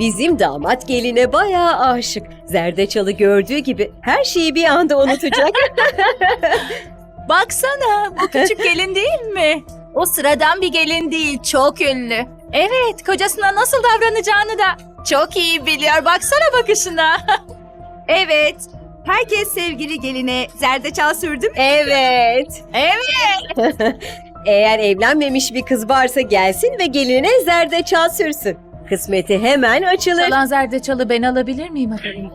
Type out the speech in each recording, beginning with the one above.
Bizim damat geline bayağı aşık. Zerdeçalı gördüğü gibi her şeyi bir anda unutacak. Baksana bu küçük gelin değil mi? O sıradan bir gelin değil, çok ünlü. Evet, kocasına nasıl davranacağını da çok iyi biliyor. Baksana bakışına. Evet. Herkes sevgili geline zerdeçal sürdü mü? evet. Evet. Eğer evlenmemiş bir kız varsa gelsin ve geline zerdeçal sürsün. Kısmeti hemen açılır. Kalan zerdeçalı ben alabilir miyim efendim?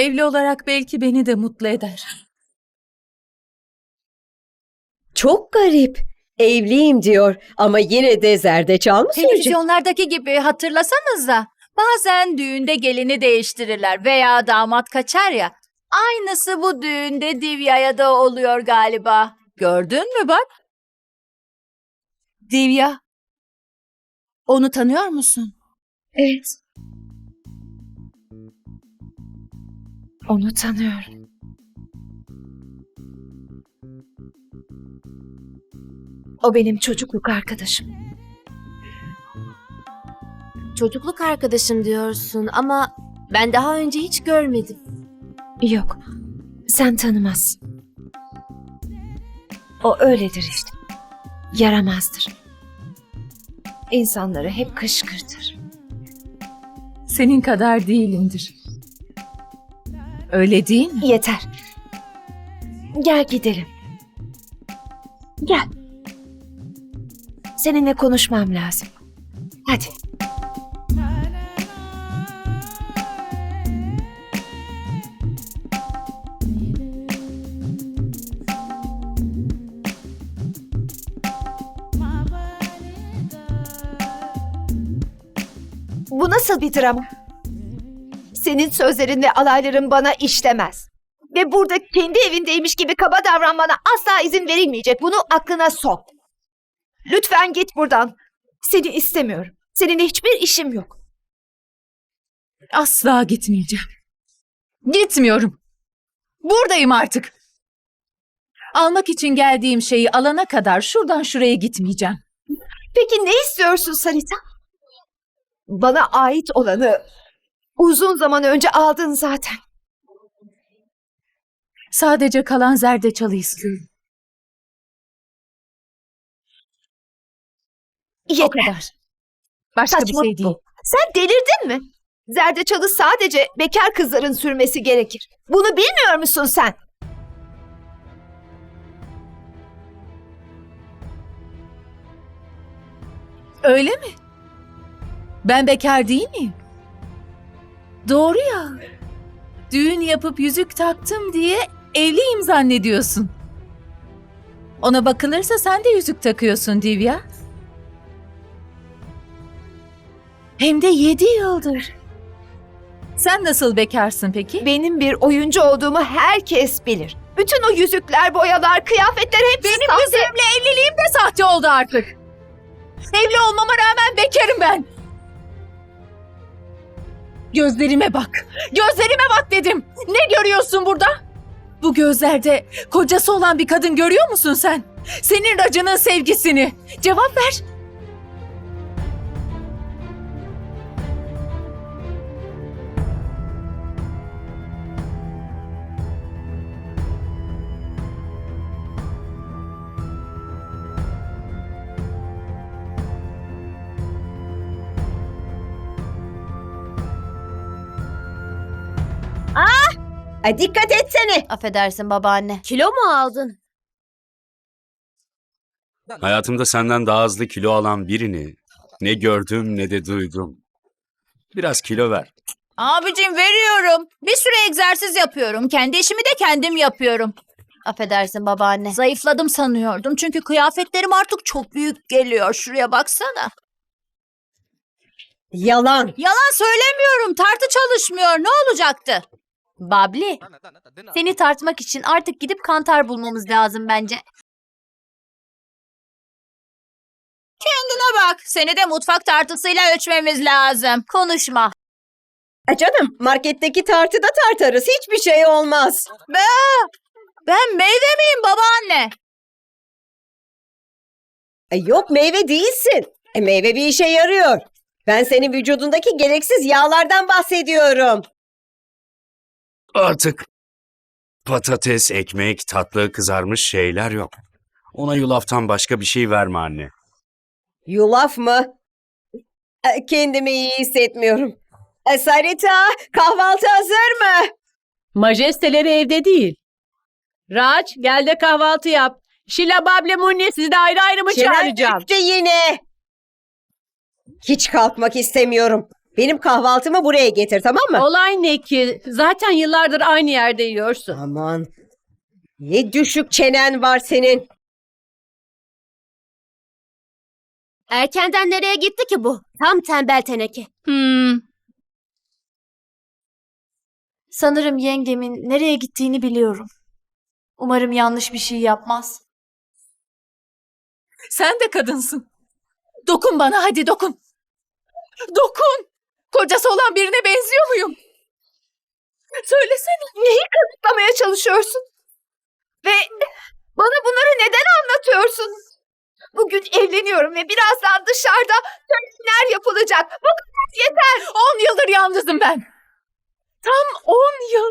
Evli olarak belki beni de mutlu eder. Çok garip. Evliyim diyor ama yine de zerdeçal mı sürecek? Televizyonlardaki gibi hatırlasanıza. Bazen düğünde gelini değiştirirler veya damat kaçar ya. Aynısı bu düğünde Divya'ya da oluyor galiba. Gördün mü bak? Divya. Onu tanıyor musun? Evet. Onu tanıyorum. O benim çocukluk arkadaşım. Çocukluk arkadaşım diyorsun ama ben daha önce hiç görmedim. Yok. Sen tanımazsın. O öyledir işte. Yaramazdır. İnsanları hep kışkırtır. Senin kadar değilimdir. Öyle değil mi? Yeter. Gel gidelim. Gel. Seninle konuşmam lazım. Hadi. Bu nasıl bir drama? Senin sözlerin ve alayların bana işlemez. Ve burada kendi evindeymiş gibi kaba davranmana asla izin verilmeyecek. Bunu aklına sok. Lütfen git buradan. Seni istemiyorum. Seninle hiçbir işim yok. Asla gitmeyeceğim. Gitmiyorum. Buradayım artık. Almak için geldiğim şeyi alana kadar şuradan şuraya gitmeyeceğim. Peki ne istiyorsun Sarita? Bana ait olanı uzun zaman önce aldın zaten. Sadece kalan zerdeçalı istiyorum. O Yeter. kadar. Başka bir Saçmalık şey değil. bu. Sen delirdin mi? Zerdeçalı sadece bekar kızların sürmesi gerekir. Bunu bilmiyor musun sen? Öyle mi? Ben bekar değil miyim? Doğru ya. Düğün yapıp yüzük taktım diye evliyim zannediyorsun. Ona bakılırsa sen de yüzük takıyorsun Divya. Hem de yedi yıldır. Sen nasıl bekarsın peki? Benim bir oyuncu olduğumu herkes bilir. Bütün o yüzükler, boyalar, kıyafetler hepsi Benim sahte. yüzüğümle evliliğim de sahte oldu artık. Evli olmama rağmen bekarım ben. Gözlerime bak. Gözlerime bak dedim. Ne görüyorsun burada? Bu gözlerde kocası olan bir kadın görüyor musun sen? Senin racının sevgisini. Cevap ver. Ay, dikkat etsene. Affedersin babaanne. Kilo mu aldın? Hayatımda senden daha hızlı kilo alan birini ne gördüm ne de duydum. Biraz kilo ver. Abicim veriyorum. Bir süre egzersiz yapıyorum. Kendi işimi de kendim yapıyorum. Affedersin babaanne. Zayıfladım sanıyordum çünkü kıyafetlerim artık çok büyük geliyor. Şuraya baksana. Yalan. Yalan söylemiyorum. Tartı çalışmıyor. Ne olacaktı? Babli, seni tartmak için artık gidip kantar bulmamız lazım bence. Kendine bak. Seni de mutfak tartısıyla ölçmemiz lazım. Konuşma. E canım marketteki tartıda tartarız. Hiçbir şey olmaz. Ben meyve miyim babaanne? E yok meyve değilsin. E meyve bir işe yarıyor. Ben senin vücudundaki gereksiz yağlardan bahsediyorum. Artık patates, ekmek, tatlı, kızarmış şeyler yok. Ona yulaftan başka bir şey verme anne. Yulaf mı? E, Kendimi iyi hissetmiyorum. E, Sarita kahvaltı hazır mı? Majesteleri evde değil. Raç gel de kahvaltı yap. Şila Bable Munni sizi de ayrı ayrı mı Çenen çağıracağım? düştü yine. Hiç kalkmak istemiyorum. Benim kahvaltımı buraya getir tamam mı? Olay ne ki? Zaten yıllardır aynı yerde yiyorsun. Aman. Ne düşük çenen var senin. Erkenden nereye gitti ki bu? Tam tembel teneke. Hmm. Sanırım yengemin nereye gittiğini biliyorum. Umarım yanlış bir şey yapmaz. Sen de kadınsın. Dokun bana hadi dokun. Dokun. Kocası olan birine benziyor muyum? Söylesene. Neyi kanıtlamaya çalışıyorsun? Ve bana bunları neden anlatıyorsun? Bugün evleniyorum ve birazdan dışarıda törenler yapılacak. Bu kadar yeter. On yıldır yalnızım ben. Tam on yıl.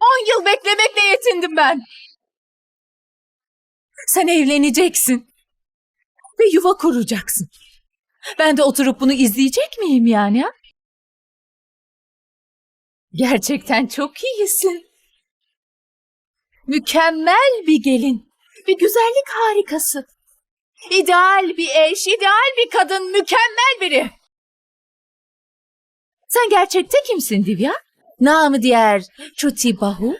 On yıl beklemekle yetindim ben. Sen evleneceksin. Ve yuva kuracaksın. Ben de oturup bunu izleyecek miyim yani? ha? Gerçekten çok iyisin. Mükemmel bir gelin. Bir güzellik harikası. İdeal bir eş, ideal bir kadın, mükemmel biri. Sen gerçekte kimsin Divya? Namı diğer Chuti Bahu.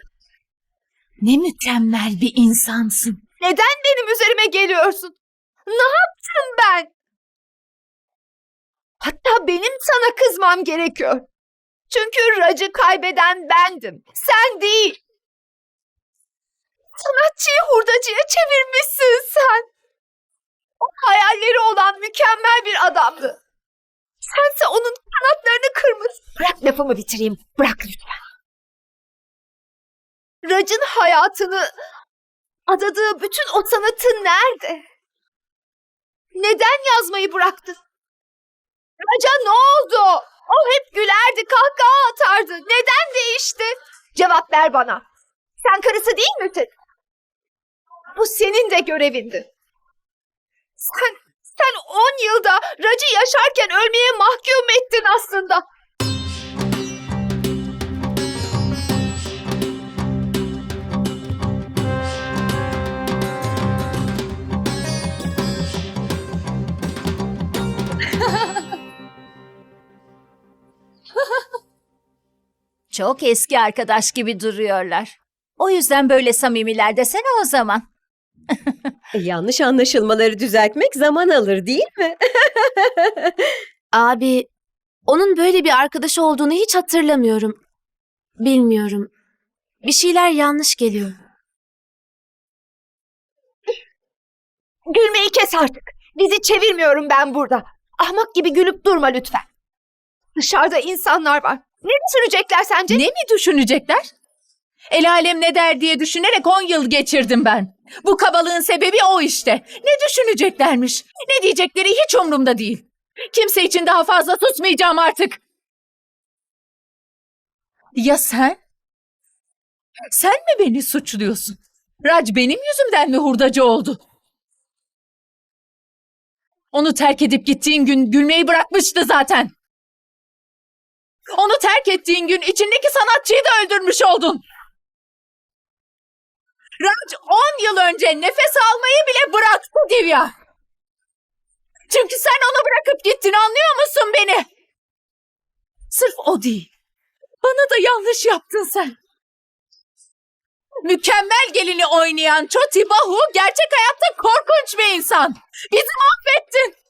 Ne mükemmel bir insansın. Neden benim üzerime geliyorsun? Ne yaptım ben? Hatta benim sana kızmam gerekiyor. Çünkü Rac'ı kaybeden bendim. Sen değil. Sanatçıyı hurdacıya çevirmişsin sen. O hayalleri olan mükemmel bir adamdı. Sense onun kanatlarını kırmış. Bırak lafımı bitireyim. Bırak lütfen. Rac'ın hayatını adadığı bütün o sanatı nerede? Neden yazmayı bıraktı? Raca ne oldu? O hep gülerdi, kahkaha atardı. Neden değişti? Cevap ver bana. Sen karısı değil misin? Bu senin de görevindi. Sen, sen on yılda Racı yaşarken ölmeye mahkum ettin aslında. Çok eski arkadaş gibi duruyorlar. O yüzden böyle samimiler desene o zaman. E, yanlış anlaşılmaları düzeltmek zaman alır değil mi? Abi, onun böyle bir arkadaşı olduğunu hiç hatırlamıyorum. Bilmiyorum. Bir şeyler yanlış geliyor. Gülmeyi kes artık. Dizi çevirmiyorum ben burada. Ahmak gibi gülüp durma lütfen. Dışarıda insanlar var. Ne düşünecekler sence? Ne mi düşünecekler? El alem ne der diye düşünerek on yıl geçirdim ben. Bu kabalığın sebebi o işte. Ne düşüneceklermiş? Ne diyecekleri hiç umurumda değil. Kimse için daha fazla tutmayacağım artık. Ya sen? Sen mi beni suçluyorsun? Rac benim yüzümden mi hurdacı oldu? Onu terk edip gittiğin gün gülmeyi bırakmıştı zaten. Onu terk ettiğin gün içindeki sanatçıyı da öldürmüş oldun. Raj 10 yıl önce nefes almayı bile bıraktı Divya. Çünkü sen onu bırakıp gittin anlıyor musun beni? Sırf o değil. Bana da yanlış yaptın sen. Mükemmel gelini oynayan Choti Bahu gerçek hayatta korkunç bir insan. Bizi mahvettin.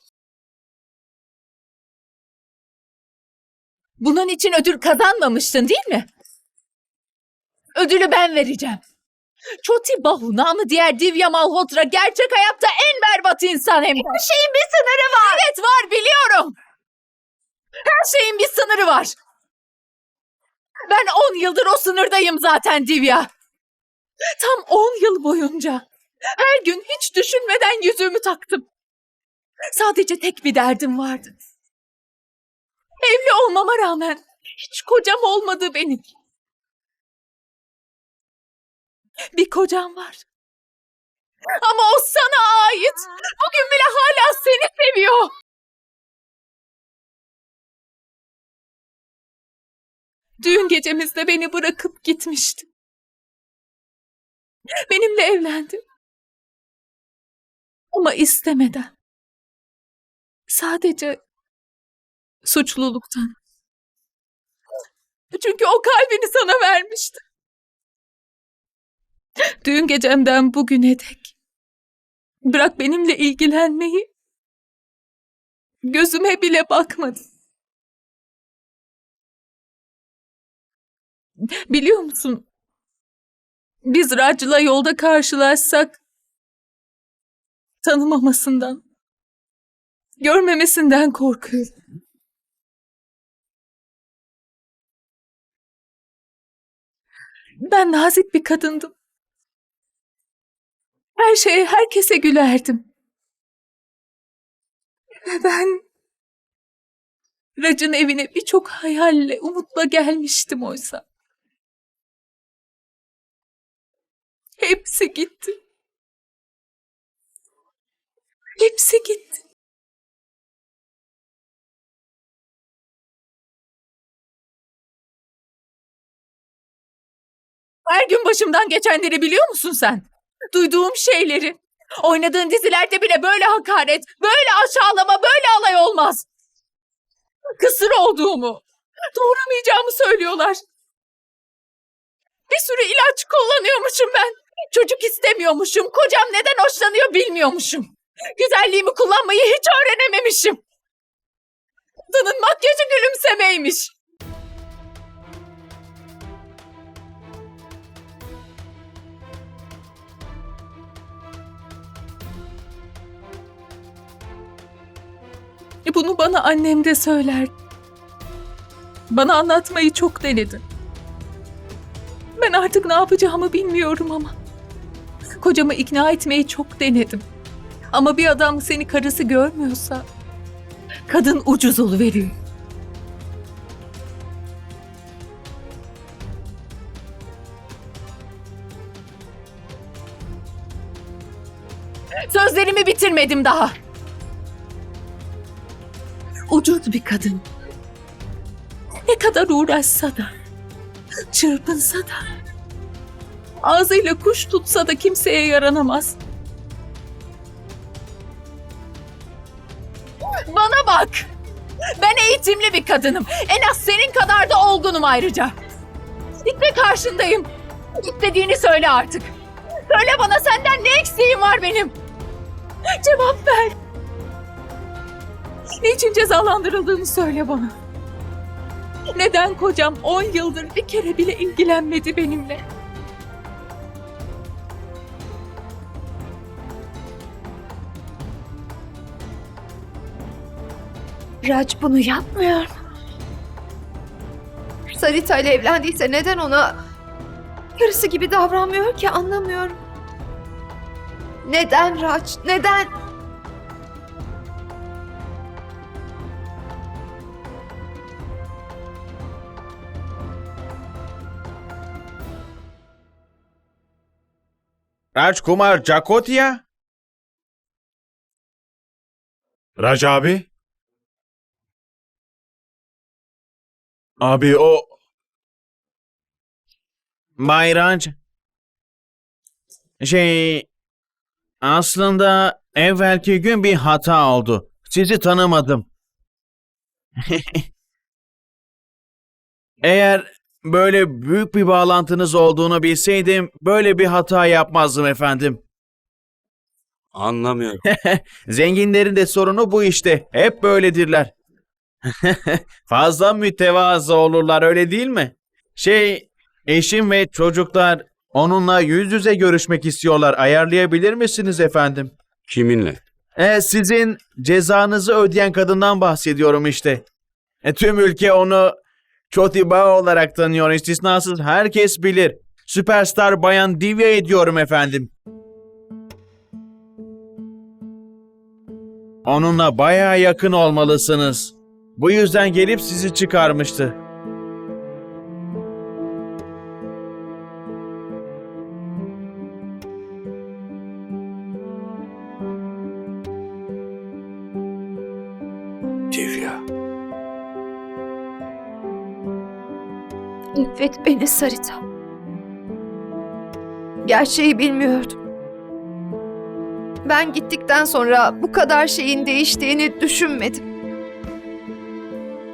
Bunun için ödül kazanmamıştın değil mi? Ödülü ben vereceğim. Choti Bahu namı diğer Divya Malhotra gerçek hayatta en berbat insan hem de. Her şeyin bir sınırı var. Evet var biliyorum. Her şeyin bir sınırı var. Ben 10 yıldır o sınırdayım zaten Divya. Tam 10 yıl boyunca. Her gün hiç düşünmeden yüzüğümü taktım. Sadece tek bir derdim vardı. Evli olmama rağmen hiç kocam olmadı benim. Bir kocam var. Ama o sana ait. Bugün bile hala seni seviyor. Düğün gecemizde beni bırakıp gitmişti. Benimle evlendi. Ama istemeden. Sadece suçluluktan. Çünkü o kalbini sana vermişti. Düğün gecemden bugüne dek. Bırak benimle ilgilenmeyi. Gözüme bile bakmadı. Biliyor musun? Biz Rac'la yolda karşılaşsak tanımamasından, görmemesinden korkuyorum. Ben nazik bir kadındım. Her şeye, herkese gülerdim. Ve ben Rac'ın evine birçok hayalle, umutla gelmiştim oysa. Hepsi gitti. Hepsi gitti. Her gün başımdan geçenleri biliyor musun sen? Duyduğum şeyleri. Oynadığın dizilerde bile böyle hakaret, böyle aşağılama, böyle alay olmaz. Kısır olduğumu, doğuramayacağımı söylüyorlar. Bir sürü ilaç kullanıyormuşum ben. Çocuk istemiyormuşum. Kocam neden hoşlanıyor bilmiyormuşum. Güzelliğimi kullanmayı hiç öğrenememişim. Kadının makyajı gülümsemeymiş. Bunu bana annem de söyler. Bana anlatmayı çok denedi. Ben artık ne yapacağımı bilmiyorum ama. Kocamı ikna etmeyi çok denedim. Ama bir adam seni karısı görmüyorsa kadın ucuz veriyor. Sözlerimi bitirmedim daha. Ucuz bir kadın. Ne kadar uğraşsa da, çırpınsa da, ağzıyla kuş tutsa da kimseye yaranamaz. Bana bak! Ben eğitimli bir kadınım. En az senin kadar da olgunum ayrıca. İşte karşındayım. İstediğini söyle artık. Söyle bana senden ne eksiğim var benim? Cevap ver. Niçin cezalandırıldığını söyle bana. Neden kocam 10 yıldır bir kere bile ilgilenmedi benimle? Raj bunu yapmıyor. Sarita ile evlendiyse neden ona karısı gibi davranmıyor ki anlamıyorum. Neden Raj? Neden? Rajkumar Jakotia? Raj abi. Abi o Bay Raj. Şey... Aslında evvelki gün bir hata oldu. Sizi tanımadım. Eğer böyle büyük bir bağlantınız olduğunu bilseydim böyle bir hata yapmazdım efendim. Anlamıyorum. Zenginlerin de sorunu bu işte. Hep böyledirler. Fazla mütevazı olurlar öyle değil mi? Şey, eşim ve çocuklar onunla yüz yüze görüşmek istiyorlar. Ayarlayabilir misiniz efendim? Kiminle? E, sizin cezanızı ödeyen kadından bahsediyorum işte. E, tüm ülke onu Çotiba olarak tanıyor. İstisnasız herkes bilir. Süperstar bayan Divya ediyorum efendim. Onunla bayağı yakın olmalısınız. Bu yüzden gelip sizi çıkarmıştı. Affet beni Sarita. Gerçeği bilmiyordum. Ben gittikten sonra bu kadar şeyin değiştiğini düşünmedim.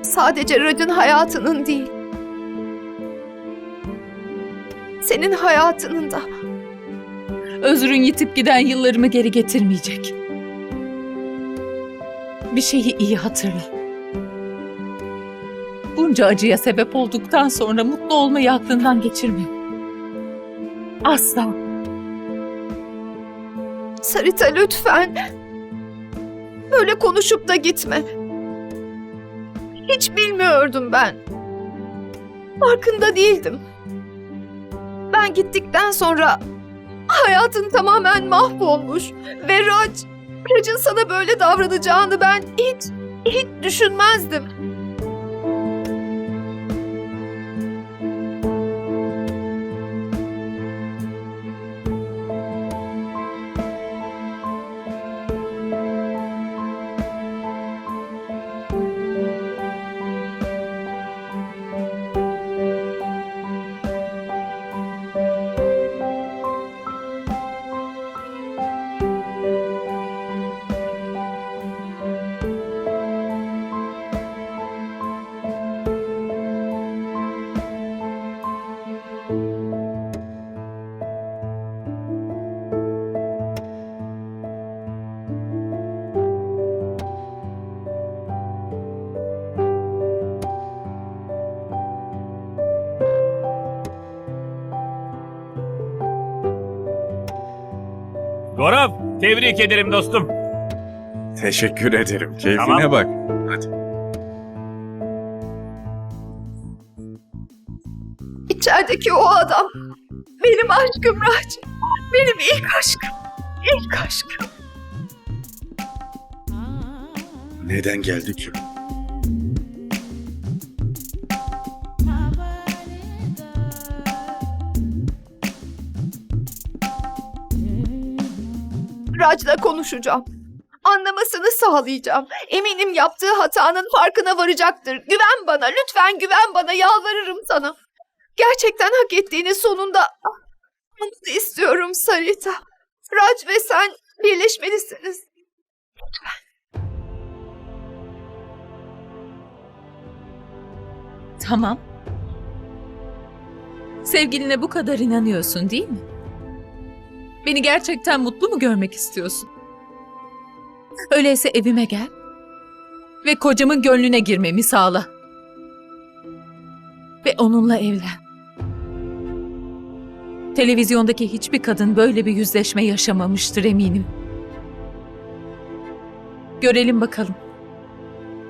Sadece Rac'ın hayatının değil. Senin hayatının da. Özrün yitip giden yıllarımı geri getirmeyecek. Bir şeyi iyi hatırla. Bunca acıya sebep olduktan sonra mutlu olmayı aklından geçirme. Asla. Sarita lütfen. Böyle konuşup da gitme. Hiç bilmiyordum ben. Farkında değildim. Ben gittikten sonra hayatın tamamen mahvolmuş ve Raj, Raj'ın sana böyle davranacağını ben hiç hiç düşünmezdim. Tebrik ederim dostum. Teşekkür ederim. Keyfine Tamam. bak. İçerideki o adam benim aşkım Raj. Benim ilk aşkım. İlk aşkım. Neden geldi ki? Raj'la konuşacağım. Anlamasını sağlayacağım. Eminim yaptığı hatanın farkına varacaktır. Güven bana, lütfen güven bana, yalvarırım sana. Gerçekten hak ettiğini sonunda anlamanızı istiyorum Sarita. Raj ve sen birleşmelisiniz. Tamam. Sevgiline bu kadar inanıyorsun değil mi? Beni gerçekten mutlu mu görmek istiyorsun? Öyleyse evime gel ve kocamın gönlüne girmemi sağla. Ve onunla evlen. Televizyondaki hiçbir kadın böyle bir yüzleşme yaşamamıştır eminim. Görelim bakalım.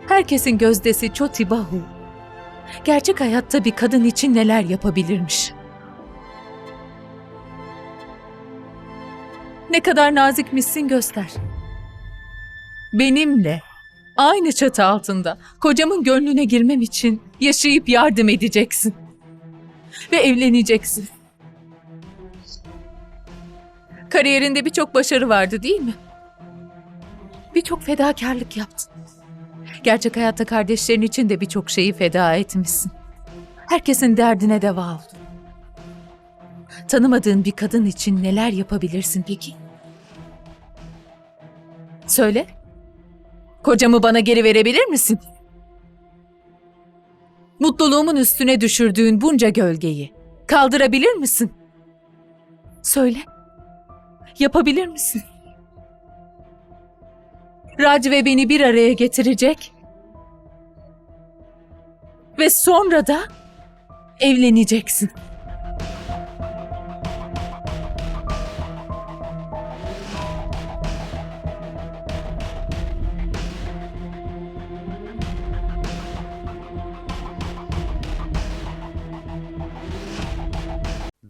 Herkesin gözdesi Choti Bahu. Gerçek hayatta bir kadın için neler yapabilirmiş? Ne kadar nazikmişsin göster. Benimle aynı çatı altında kocamın gönlüne girmem için yaşayıp yardım edeceksin. Ve evleneceksin. Kariyerinde birçok başarı vardı değil mi? Birçok fedakarlık yaptın. Gerçek hayatta kardeşlerin için de birçok şeyi feda etmişsin. Herkesin derdine deva oldun. Tanımadığın bir kadın için neler yapabilirsin peki? Söyle. Kocamı bana geri verebilir misin? Mutluluğumun üstüne düşürdüğün bunca gölgeyi kaldırabilir misin? Söyle. Yapabilir misin? Raj ve beni bir araya getirecek ve sonra da evleneceksin.